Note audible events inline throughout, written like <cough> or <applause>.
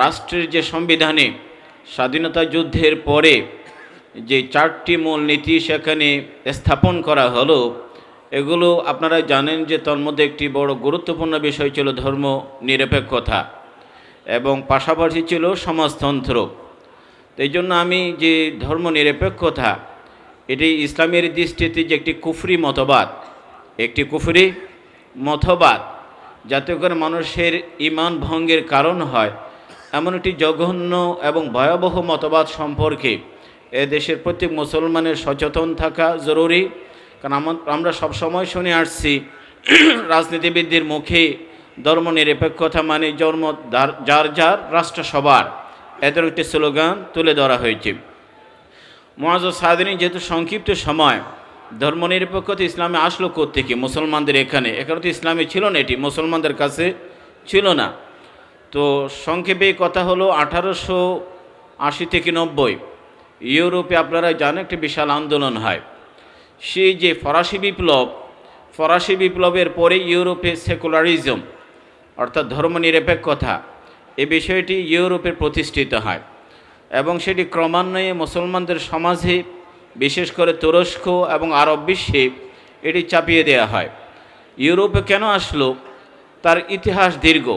রাষ্ট্রের যে সংবিধানে স্বাধীনতা যুদ্ধের পরে যে চারটি মূল নীতি সেখানে স্থাপন করা হলো, এগুলো আপনারা জানেন যে তার মধ্যে একটি বড় গুরুত্বপূর্ণ বিষয় ছিল ধর্ম নিরপেক্ষতা এবং পাশাপাশি ছিল সমাজতন্ত্র। এই জন্য আমি যে ধর্ম নিরপেক্ষতা, এটি ইসলামের দৃষ্টিতে যে একটি কুফরি মতবাদ, একটি কুফরি মতবাদ, যাতে করে মানুষের ইমান ভঙ্গের কারণ হয় এমন একটি জঘন্য এবং ভয়াবহ মতবাদ সম্পর্কে এ দেশের প্রত্যেক মুসলমানের সচেতন থাকা জরুরি। কারণ আমা- আমরা সবসময় শুনে আসছি, <clears throat> রাজনীতিবিদদের মুখে ধর্ম নিরপেক্ষতা মানে জন্ম যার যার রাষ্ট্র সবার এদের একটি স্লোগান তুলে ধরা হয়েছে। মহাজ সাদিনী যেহেতু সংক্ষিপ্ত সময়, ধর্মনিরপেক্ষতা ইসলামে আসলো থেকে মুসলমানদের এখানে। এখানে তো ইসলামে ছিল না এটি। মুসলমানদের কাছে ছিল না। তো সংক্ষেপে কথা হলো আঠারোশো আশি থেকে নব্বই। ইউরোপে আপনারা জানেন একটি বিশাল আন্দোলন হয়। সেই যে ফরাসি বিপ্লব, ফরাসি বিপ্লবের পরে ইউরোপে সেকুলারিজম, অর্থাৎ ধর্মনিরপেক্ষতা, এ বিষয়টি ইউরোপে প্রতিষ্ঠিত হয় এবং সেটি ক্রমান্বয়ে মুসলমানদের সমাজে, বিশেষ করে তুরস্ক এবং আরব বিশ্বে, এটি চাপিয়ে দেওয়া হয়। ইউরোপে কেন আসলো? তার ইতিহাস দীর্ঘ।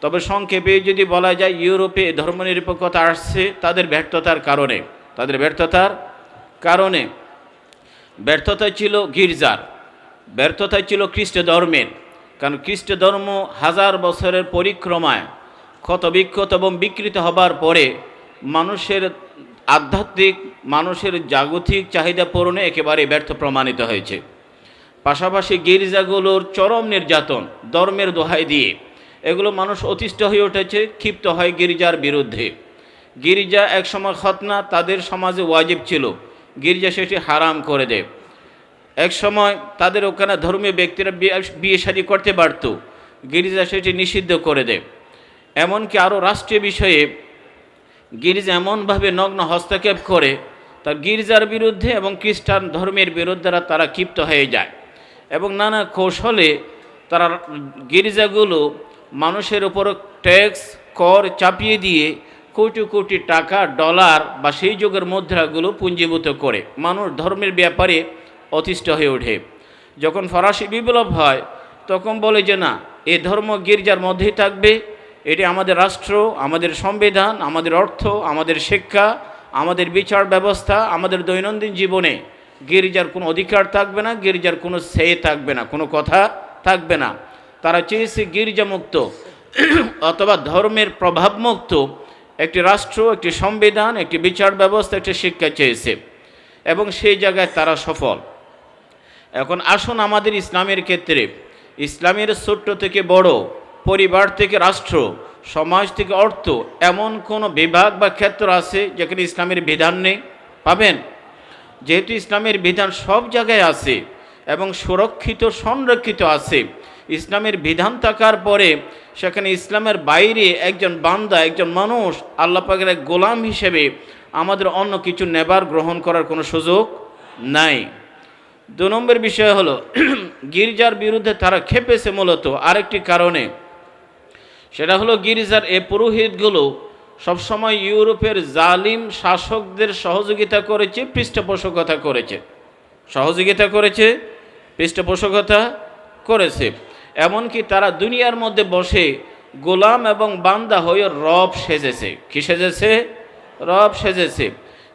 তবে সংক্ষেপে যদি বলা যায়, ইউরোপে ধর্মনিরপেক্ষতা আসছে তাদের ব্যর্থতার কারণে। তাদের ব্যর্থতার কারণে। ব্যর্থতা ছিল গির্জার। ব্যর্থতা ছিল খ্রিস্ট ধর্মের। কারণ খ্রিস্ট ধর্ম হাজার বছরের পরিক্রমায় ক্ষত বিক্ষত এবং বিকৃত হবার পরে মানুষের আধ্যাত্মিক, মানুষের জাগতিক চাহিদা পূরণে একেবারে ব্যর্থ প্রমাণিত হয়েছে। পাশাপাশি গির্জাগুলোর চরম নির্যাতন ধর্মের দোহাই দিয়ে এগুলো মানুষ অতিষ্ঠ হয়ে উঠেছে, ক্ষিপ্ত হয় গির্জার বিরুদ্ধে। গির্জা একসময় খতনা তাদের সমাজে ওয়াজিব ছিল। গির্জা সেটি হারাম করে দেয়। এক সময় তাদের ওখানে ধর্মীয় ব্যক্তিরা বিয়ে- শাদী করতে পারত। গির্জা সেটি নিষিদ্ধ করে দেয়। এমনকি আরও রাষ্ট্রীয় বিষয়ে, গির্জা এমনভাবে নগ্ন হস্তক্ষেপ করে, তার গির্জার বিরুদ্ধে এবং খ্রিস্টান ধর্মের বিরুদ্ধে তারা ক্ষিপ্ত হয়ে যায়। এবং নানা কৌশলে তারা গির্জাগুলো মানুষের উপর ট্যাক্স কর চাপিয়ে দিয়ে কোটি কোটি টাকা, ডলার বা সেই যুগের মুদ্রাগুলো পুঞ্জীভূত করে। মানুষ ধর্মের ব্যাপারে অতিষ্ঠ হয়ে ওঠে। যখন ফরাসি বিপ্লব হয়, তখন বলে যে, না, এ ধর্ম গির্জার মধ্যেই থাকবে। এটি আমাদের রাষ্ট্র, আমাদের সংবিধান, আমাদের অর্থ, আমাদের শিক্ষা, আমাদের বিচার ব্যবস্থা, আমাদের দৈনন্দিন জীবনে। গির্জার কোনো অধিকার থাকবে না, গির্জার কোনো সে থাকবে না, কোনো কথা থাকবে না। তারা চেয়েছে গির্জামুক্ত, অথবা ধর্মের প্রভাবমুক্ত একটি রাষ্ট্র, একটি সংবিধান, একটি বিচার ব্যবস্থা, একটি শিক্ষা চেয়েছে। এবং সেই জায়গায় তারা সফল। এখন আসুন আমাদের ইসলামের ক্ষেত্রে। ইসলামের ছোট্ট থেকে বড়, পরিবার থেকে রাষ্ট্র, সমাজ থেকে অর্থ, এমন কোনো বিভাগ বা ক্ষেত্র আছে যেখানে ইসলামের বিধান নেই? পাবেন? যেহেতু ইসলামের বিধান সব জায়গায় আছে এবং সুরক্ষিত, সংরক্ষিত আছে ইসলামের বিধান থাকার পরে সেখানে ইসলামের বাইরে একজন বান্দা, একজন মানুষ আল্লাহ পাকের এক গোলাম হিসেবে আমাদের অন্য কিছু নেবার গ্রহণ করার কোনো সুযোগ নাই। দু নম্বর বিষয় হলো, <clears throat> গির্জার বিরুদ্ধে তারা খেপেছে মূলত। আরেকটি কারণে, সেটা হলো গির্জার এ পুরোহিতগুলো সবসময় ইউরোপের জালিম শাসকদের সহযোগিতা করেছে, পৃষ্ঠপোষকতা করেছে। সহযোগিতা করেছে, পৃষ্ঠপোষকতা করেছে। এমনকি তারা দুনিয়ার মধ্যে বসে গোলাম এবং বান্দা হয়ে রব সেজেছে। কি সেজেছে? রব সেজেছে।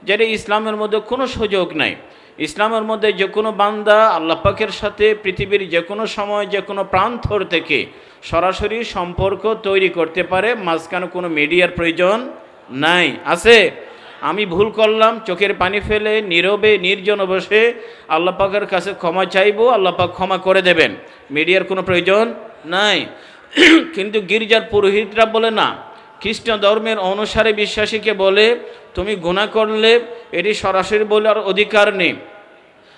যেটা ইসলামের মধ্যে কোনো সুযোগ নাই। ইসলামের মধ্যে যে কোনো বান্দা আল্লাহ পাকের সাথে পৃথিবীর যে কোনো সময় যে কোনো প্রান্তর থেকে সরাসরি সম্পর্ক তৈরি করতে পারে। মাঝখানে কোনো মিডিয়ার প্রয়োজন নাই। আছে? আমি ভুল করলাম, চোখের পানি ফেলে, নীরবে, নির্জন বসে আল্লাহ পাকের কাছে ক্ষমা চাইব, আল্লাহ পাক ক্ষমা করে দেবেন। মিডিয়ার কোনো প্রয়োজন নাই। <clears throat> কিন্তু গির্জার পুরোহিতরা বলে, না, খ্রিস্টান ধর্মের অনুসারে বিশ্বাসীকে বলে, তুমি গুণা করলে এটি সরাসরি বলার অধিকার নেই।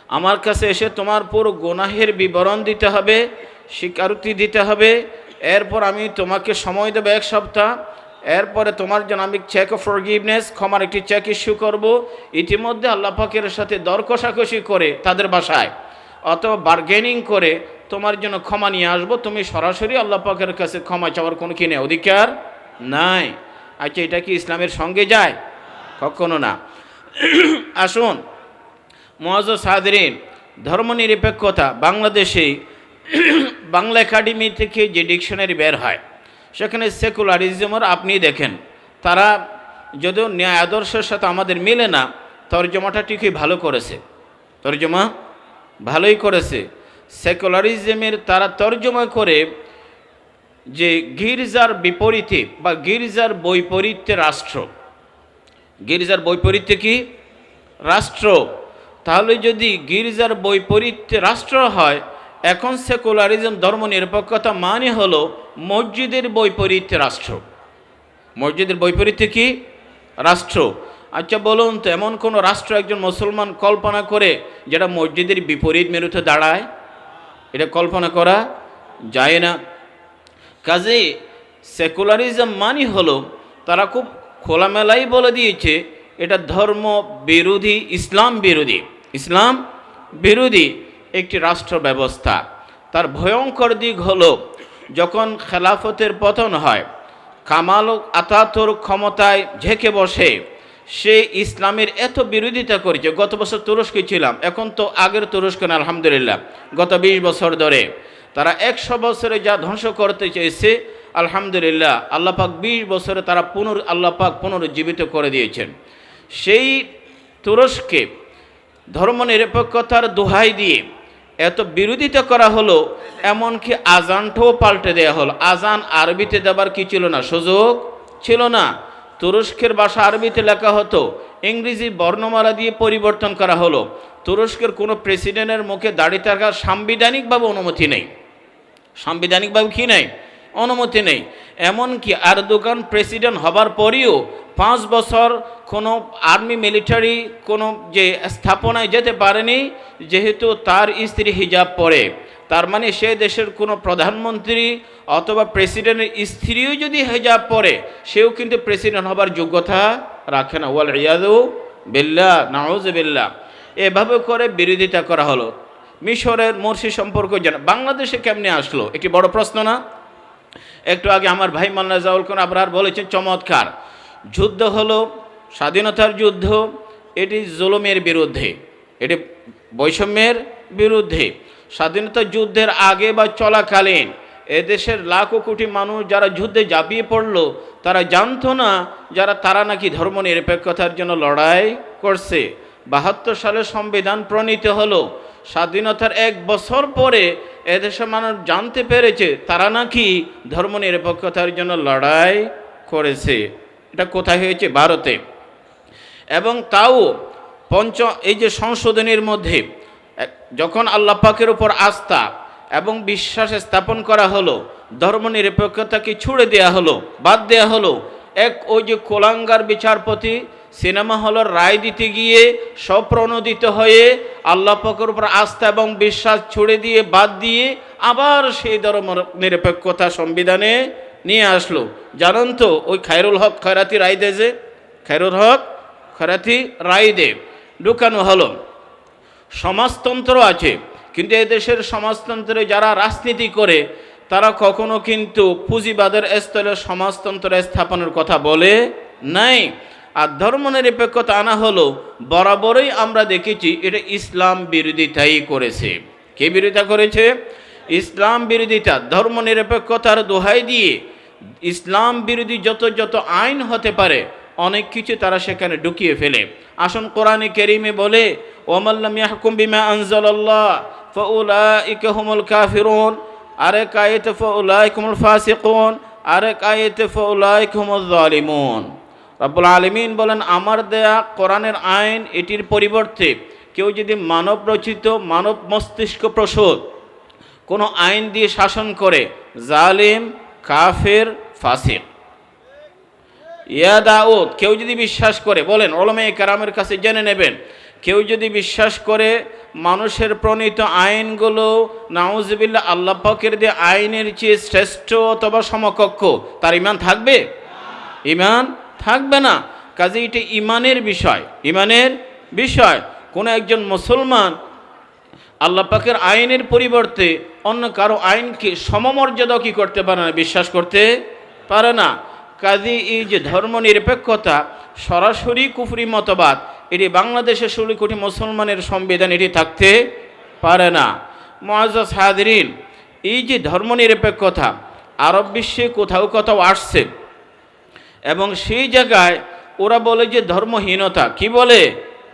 আমার কাছে এসে তোমার পুরো গুনাহের বিবরণ দিতে হবে, স্বীকারোক্তি দিতে হবে। এরপর আমি তোমাকে সময় দেবো এক সপ্তাহ। এরপরে তোমার জন্য আমি চেক অফ ফরগিভনেস ক্ষমার একটি চেক ইস্যু করব। ইতিমধ্যে আল্লাহ পাকের সাথে দর কষাকষি করে তাদের বাসায়। অথবা বার্গেনিং করে তোমার জন্য ক্ষমা নিয়ে আসব। তুমি সরাসরি আল্লাহ পাকের কাছে ক্ষমা চাওয়ার কোনো কিনে অধিকার নাই। আচ্ছা এটা কি ইসলামের সঙ্গে যায়? কখনো না। <clears throat> আসুন। মহাজ সাদরিন, ধর্মনিরপেক্ষতা বাংলাদেশে <clears throat> বাংলা একাডেমি থেকে যে ডিকশনারি বের হয় সেখানে সেকুলারিজমের আপনি দেখেন। তারা যদিও ন্যায় আদর্শের সাথে আমাদের মিলে না, তর্জমাটা ঠিকই ভালো করেছে। তর্জমা ভালোই করেছে। সেকুলারিজমের তারা তর্জমা করে যে গির্জার বিপরীতে বা গির্জার বৈপরীত্যে রাষ্ট্র। গির্জার বৈপরীত্যে কি? রাষ্ট্র। তাহলে যদি গির্জার বৈপরীত্যে রাষ্ট্র হয় এখন সেকুলারিজম ধর্ম নিরপেক্ষতা মানে হলো মসজিদের বৈপরীত্যে রাষ্ট্র। মসজিদের বৈপরীত্যে কি? রাষ্ট্র। আচ্ছা বলুন তো, এমন কোনো রাষ্ট্র একজন মুসলমান কল্পনা করে যেটা মসজিদের বিপরীত মেরুতে দাঁড়ায়? এটা কল্পনা করা যায় না। কাজে সেকুলারিজম মানি হলো তারা খুব খোলামেলাই বলে দিয়েছে, এটা ধর্ম বিরোধী, ইসলাম বিরোধী। ইসলাম বিরোধী। একটি রাষ্ট্র ব্যবস্থা তার ভয়ঙ্কর দিক হলো, যখন খেলাফতের পতন হয়, কামাল আতাতর ক্ষমতায় ঝেঁকে বসে, সে ইসলামের এত বিরোধিতা করেছে। গত বছর তুরস্কে ছিলাম, এখন তো আগের তুরস্ক না, আলহামদুলিল্লাহ। গত বিশ বছর ধরে তারা একশো বছরে যা ধ্বংস করতে চেয়েছে, আলহামদুলিল্লাহ আল্লাপাক বিশ বছরে তারা পুনর আল্লাপাক পুনরুজ্জীবিত করে দিয়েছেন। সেই তুরস্কে ধর্মনিরপেক্ষতার দোহাই দিয়ে এত বিরোধিতা করা হলো, এমনকি আজানটাও পাল্টে দেওয়া হলো। আজান আরবিতে দেবার কি ছিল না? সুযোগ ছিল না। তুরস্কের ভাষা আরবিতে লেখা হতো, ইংরেজি বর্ণমালা দিয়ে পরিবর্তন করা হলো। তুরস্কের কোনো প্রেসিডেন্টের মুখে দাড়ি থাকার সাংবিধানিকভাবে অনুমতি নেই। সাংবিধানিকভাবে কি নেই? অনুমতি নেই। এমনকি আরদোগান প্রেসিডেন্ট হবার পরেও পাঁচ বছর কোনো আর্মি মিলিটারি কোনো যে স্থাপনায় যেতে পারেনি, যেহেতু তার স্ত্রী হিজাব পরে। তার মানে সে দেশের কোনো প্রধানমন্ত্রী অথবা প্রেসিডেন্টের স্ত্রীও যদি হেজাব পরে, সেও কিন্তু প্রেসিডেন্ট হবার যোগ্যতা রাখে না। ওয়াল রিয়াদু বিল্লা নাউজ বিল্লা এভাবে করে বিরোধিতা করা হলো। মিশরের মর্সি সম্পর্ক জানা বাংলাদেশে কেমনে আসলো? একটি বড় প্রশ্ন না? একটু আগে আমার ভাই মান্না জাউল কোন আবরার বলেছেন, চমৎকার। যুদ্ধ হলো স্বাধীনতার যুদ্ধ, এটি জুলুমের বিরুদ্ধে, এটি বৈষম্যের বিরুদ্ধে। স্বাধীনতা যুদ্ধের আগে বা চলাকালীন এদেশের লাখো কোটি মানুষ যারা যুদ্ধে ঝাঁপিয়ে পড়ল, তারা জানতো না যারা তারা নাকি ধর্ম নিরপেক্ষতার জন্য লড়াই করছে। বাহাত্তর সালে সংবিধান প্রণীত হলো, স্বাধীনতার এক বছর পরে এদেশের মানুষ জানতে পেরেছে তারা নাকি ধর্ম নিরপেক্ষতার জন্য লড়াই করেছে। এটা কোথায় হয়েছে? ভারতে। এবং তাও পঞ্চ, এই যে সংশোধনের মধ্যে যখন আল্লাহ পাকের উপর আস্থা এবং বিশ্বাস স্থাপন করা হলো, ধর্ম নিরপেক্ষতাকে ছুড়ে দেয়া হলো, বাদ দেয়া হলো, এক ওই যে কোলাঙ্গার বিচারপতি সিনেমা হলের রায় দিতে গিয়ে স্বপ্রণোদিত হয়ে আল্লাহ পাকের উপর আস্থা এবং বিশ্বাস ছুড়ে দিয়ে, বাদ দিয়ে আবার সেই ধর্ম নিরপেক্ষতা সংবিধানে নিয়ে আসলো। জানেন তো ওই খায়রুল হক খয়রাতি রায় দেয় যে, খায়রুল হক খয়রাতি রায় দে ঢুকানো হলো। সমাজতন্ত্র আছে, কিন্তু এদেশের সমাজতন্ত্রে যারা রাজনীতি করে, তারা কখনো কিন্তু পুঁজিবাদের স্থলে সমাজতন্ত্র স্থাপনের কথা বলে নাই। আর ধর্মনিরপেক্ষতা আনা হলো, বরাবরই আমরা দেখেছি এটা ইসলাম বিরোধিতাই করেছে। কে বিরোধিতা করেছে? ইসলাম বিরোধিতা, ধর্মনিরপেক্ষতার দোহাই দিয়ে ইসলাম বিরোধী যত যত আইন হতে পারে অনেক কিছু তারা সেখানে ঢুকিয়ে ফেলে। আসুন কোরআনে কেরিমে বলে ওমাল্লাম আলমিন বলেন, আমার দেয়া কোরআনের আইন এটির পরিবর্তে কেউ যদি মানব রচিত, মানব মস্তিষ্ক প্রসূত, কোনো আইন দিয়ে শাসন করে, জালিম, কাফের, ফাসিক। ইয়া দাউদ, কেউ যদি বিশ্বাস করে, বলেন ওলমে কারামের কাছে জেনে নেবেন, কেউ যদি বিশ্বাস করে মানুষের প্রণীত আইনগুলো নাউজবিল্লা আল্লাহ পাকের দিয়ে আইনের চেয়ে শ্রেষ্ঠ অথবা সমকক্ষ, তার ইমান থাকবে? ইমান থাকবে না। কাজে এটা ইমানের বিষয় ইমানের বিষয়। কোনো একজন মুসলমান আল্লাহ পাকের আইনের পরিবর্তে অন্য কারও আইনকে সমমর্যাদা কি করতে পারে না, বিশ্বাস করতে পারে না। কাজী, এই যে ধর্ম নিরপেক্ষতা সরাসরি কুফরি মতবাদ, এটি বাংলাদেশের ষোলো কোটি মুসলমানের সংবিধান, এটি থাকতে পারে না। মহাজাজ হাদরিন এই যে ধর্ম নিরপেক্ষতা আরব বিশ্বে কোথাও কোথাও আসছে, এবং সেই জায়গায় ওরা বলে যে ধর্মহীনতা। কি বলে?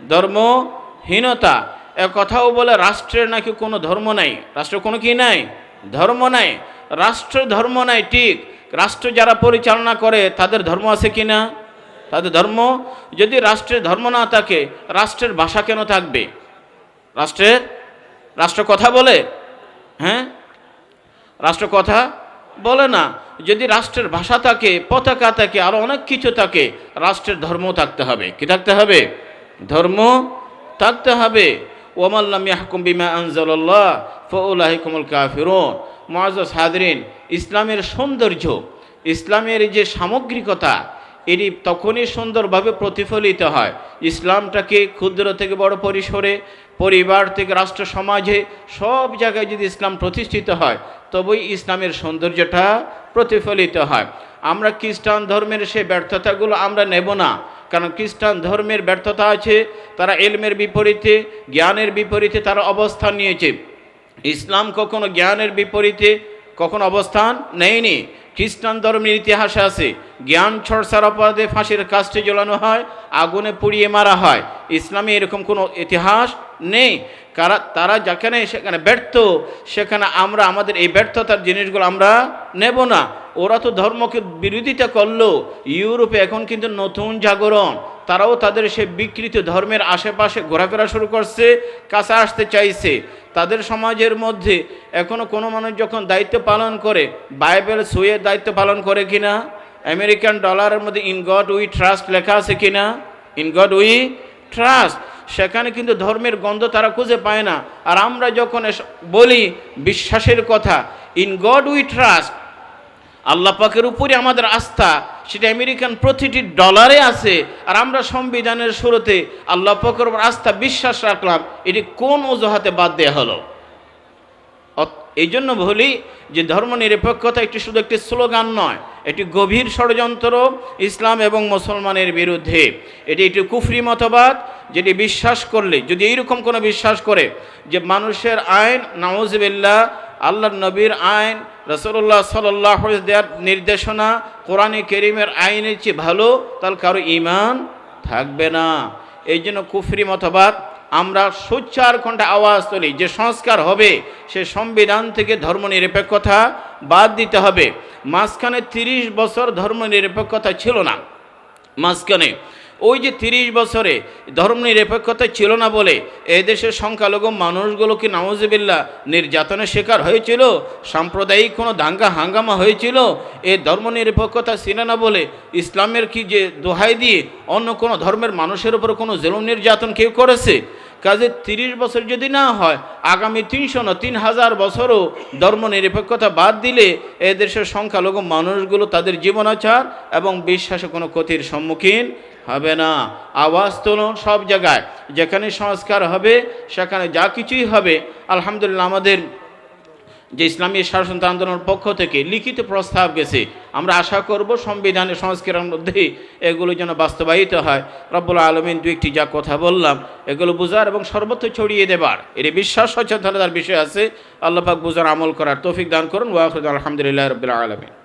ধর্মহীনতা। এ কথাও বলে রাষ্ট্রের নাকি কোনো ধর্ম নাই? রাষ্ট্রের কোনো কি নাই? ধর্ম নাই। রাষ্ট্র ধর্ম নাই, ঠিক। রাষ্ট্র যারা পরিচালনা করে, তাদের ধর্ম আছে কি না তাদের ধর্ম, যদি রাষ্ট্রের ধর্ম না থাকে, রাষ্ট্রের ভাষা কেন থাকবে? রাষ্ট্রের, রাষ্ট্র কথা বলে? হ্যাঁ? রাষ্ট্র কথা বলে না। যদি রাষ্ট্রের ভাষা থাকে, পতাকা থাকে আরও অনেক কিছু থাকে, রাষ্ট্রের ধর্ম থাকতে হবে। কি থাকতে হবে? ধর্ম থাকতে হবে। ওমাল্লাম ইয়াহকুম বিমা আনজাল্লাহ ফৌলাহিকুমুল কাফিরুন। মুআজ্জাজ হাদরিন ইসলামের সৌন্দর্য, ইসলামের যে সামগ্রিকতা, এটি তখনই সুন্দরভাবে প্রতিফলিত হয়। ইসলামটাকে ক্ষুদ্র থেকে বড় পরিসরে, পরিবার থেকে রাষ্ট্র সমাজে, সব জায়গায় যদি ইসলাম প্রতিষ্ঠিত হয়, তবেই ইসলামের সৌন্দর্যটা প্রতিফলিত হয়। আমরা খ্রিস্টান ধর্মের সেই ব্যর্থতাগুলো আমরা নেব না। কারণ খ্রিস্টান ধর্মের ব্যর্থতা আছে, তারা এলমের বিপরীতে, জ্ঞানের বিপরীতে তারা অবস্থান নিয়েছে। ইসলাম কখনো জ্ঞানের বিপরীতে কখনো অবস্থান নেয়নি। খ্রিস্টান ধর্মের ইতিহাসে আছে, জ্ঞান ছড়সার অপরাধে ফাঁসির কাজটি জ্বলানো হয়, আগুনে পুড়িয়ে মারা হয়। ইসলামে এরকম কোনো ইতিহাস নেই। কারা তারা যেখানে সেখানে ব্যর্থ, সেখানে আমরা, আমাদের এই ব্যর্থতার জিনিসগুলো আমরা নেব না। ওরা তো ধর্মকে বিরোধিতা করল। ইউরোপে এখন কিন্তু নতুন জাগরণ। তারাও তাদের সে বিকৃত ধর্মের আশেপাশে ঘোরাফেরা শুরু করছে, কাছে আসতে চাইছে। তাদের সমাজের মধ্যে এখনও কোনো মানুষ যখন দায়িত্ব পালন করে, বাইবেল সুয়ের দায়িত্ব পালন করে কিনা? আমেরিকান ডলারের মধ্যে ইন গড উই ট্রাস্ট লেখা আছে কিনা? ইন গড উই ট্রাস্ট সেখানে কিন্তু ধর্মের গন্ধ তারা খুঁজে পায় না। আর আমরা যখন বলি বিশ্বাসের কথা, in God we trust Allah পাকের উপরে আমাদের আস্থা সেটা আমেরিকান প্রতিটি ডলারে আছে। আর আমরা সংবিধানের শুরুতে আল্লাহ পাকের আস্থা বিশ্বাস রাখলাম, এটি কোন অজুহাতে বাদ দেওয়া হলো? এই জন্য বলি যে ধর্ম নিরপেক্ষতা একটি শুধু একটি স্লোগান নয়, এটি গভীর ষড়যন্ত্র, ইসলাম এবং মুসলমানের বিরুদ্ধে। এটি একটি কুফরি মতবাদ যেটি বিশ্বাস করলে, যদি এইরকম কোনো বিশ্বাস করে যে মানুষের আইন নওয়াজবিল্লা আল্লাহ নবীর আইন রসুল্লাহ সাল্লাহ দেওয়ার নির্দেশনা, কোরআনে কেরিমের আইনের চেয়ে ভালো, তাহলে কারও ইমান থাকবে না। এই জন্য কুফরি মতবাদ, আমরা সোচ্চার কণ্ঠে আওয়াজ তুলি, যে সংস্কার হবে, সে সংবিধান থেকে ধর্মনিরপেক্ষতা বাদ দিতে হবে। মাঝখানে তিরিশ বছর ধর্মনিরপেক্ষতা ছিল না। মাঝখানে ওই যে তিরিশ বছরে ধর্মনিরপেক্ষতা ছিল না বলে এই দেশের সংখ্যালঘু মানুষগুলো কি নামজিবিল্লা নির্যাতনের শিকার হয়েছিল? সাম্প্রদায়িক কোনো দাঙ্গা হাঙ্গামা হয়েছিল? এই ধর্মনিরপেক্ষতা ছিল না বলে ইসলামের কি যে দোহাই দিয়ে অন্য কোনো ধর্মের মানুষের উপর কোনো জেলম নির্যাতন কেউ করেছে? কাজে তিরিশ বছর যদি না হয়, আগামী তিনশো না তিন হাজার বছরও ধর্ম নিরপেক্ষতা বাদ দিলে এদেশের সংখ্যালঘু মানুষগুলো তাদের জীবনাচার এবং বিশ্বাসে কোনো ক্ষতির সম্মুখীন হবে না। আওয়াজ তুলুন সব জায়গায়। যেখানে সংস্কার হবে, সেখানে যা কিছুই হবে। আলহামদুলিল্লাহ, আমাদের যে ইসলামী শাসনতন্ত্র আন্দোলনের পক্ষ থেকে লিখিত প্রস্তাব গেছে। আমরা আশা করব সংবিধানের সংস্কারের মধ্যে এগুলো যেন বাস্তবায়িত হয়। রব্বুল আলমিন দু একটি যা কথা বললাম, এগুলো বোঝার এবং সর্বত্র ছড়িয়ে দেবার। এর বিশ্বাস, সচেতনতার বিষয় আছে। আল্লাহ পাক বুঝার আমল করার তৌফিক দান করুন। ওয়াফরুদ আলহামদুলিল্লাহ রবিল আলমিন।